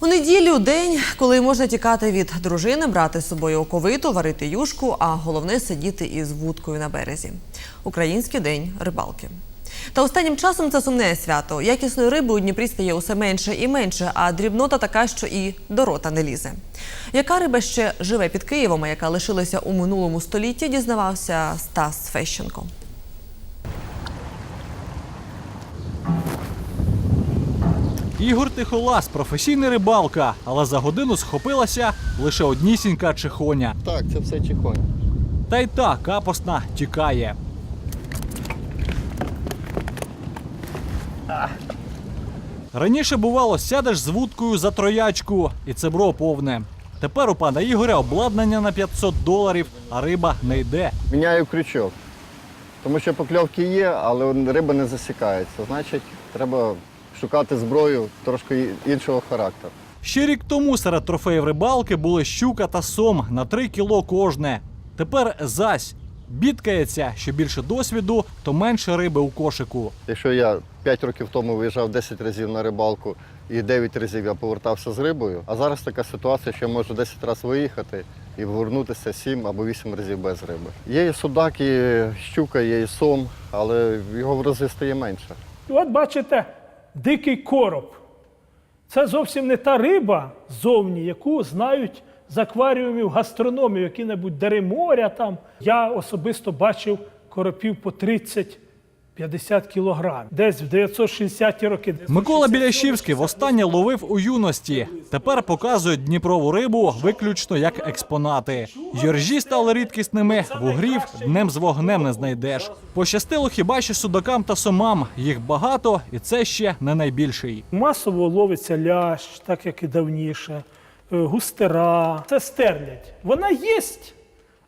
У неділю день, коли можна тікати від дружини, брати з собою оковиту, варити юшку, а головне сидіти із вудкою на березі. Український день рибалки. Та останнім часом це сумне свято. Якісної риби у Дніпрі стає усе менше і менше, а дрібнота така, що і до рота не лізе. Яка риба ще живе під Києвом, яка лишилася у минулому столітті, дізнавався Стас Фещенко. Ігор Тихолас, професійний рибалка, але за годину схопилася лише однісінька чихоня. Так, це все чихонь. Та й та капосна тікає. Раніше бувало, сядеш з вудкою за троячку, і це бро повне. Тепер у пана Ігоря обладнання на 500 доларів, а риба не йде. Міняю крючок. Тому що покльовки є, але риба не засікається. Значить, треба шукати зброю трошки іншого характеру. Ще рік тому серед трофеїв рибалки були щука та сом на 3 кіло кожне. Тепер зась бідкається, що більше досвіду, то менше риби у кошику. Якщо я 5 років тому виїжджав 10 разів на рибалку і 9 разів я повертався з рибою, а зараз така ситуація, що я можу 10 разів виїхати і повернутися 7 або 8 разів без риби. Є і судак, і щука, є і сом, але його в рази стає менше. І От бачите, дикий короб. Це зовсім не та риба зовні, яку знають з акваріумів гастрономів, які-небудь дари моря там. Я особисто бачив коропів по 30-50 кілограмів. Десь в 960-ті роки. Микола Біляшівський востаннє ловив у юності. Тепер показує Дніпрову рибу виключно як експонати. Йоржі стали рідкісними, вугрів днем з вогнем не знайдеш. Пощастило хіба що судакам та сомам. Їх багато, і це ще не найбільший. Масово ловиться лящ, так як і давніше, е, густера. Це стерлядь. Вона є,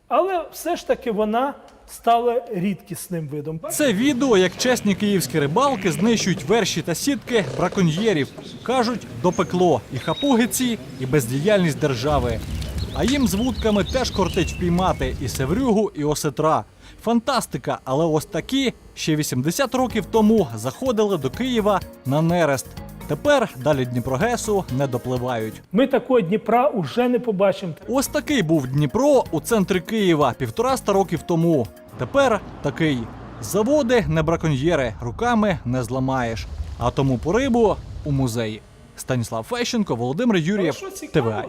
але все ж таки вона стала рідкісним видом. Це відео, як чесні київські рибалки знищують верші та сітки браконьєрів. Кажуть, допекло і хапуги ці, і бездіяльність держави. А їм з вудками теж кортить впіймати і севрюгу, і осетра. Фантастика, але ось такі ще 80 років тому заходили до Києва на нерест. Тепер далі Дніпрогесу не допливають. Ми такого Дніпра уже не побачимо. Ось такий був Дніпро у центрі Києва півтораста років тому. Тепер такий. Заводи не браконьєри, руками не зламаєш. А тому по рибу у музеї. Станіслав Фещенко, Володимир Юрєв? ТВА.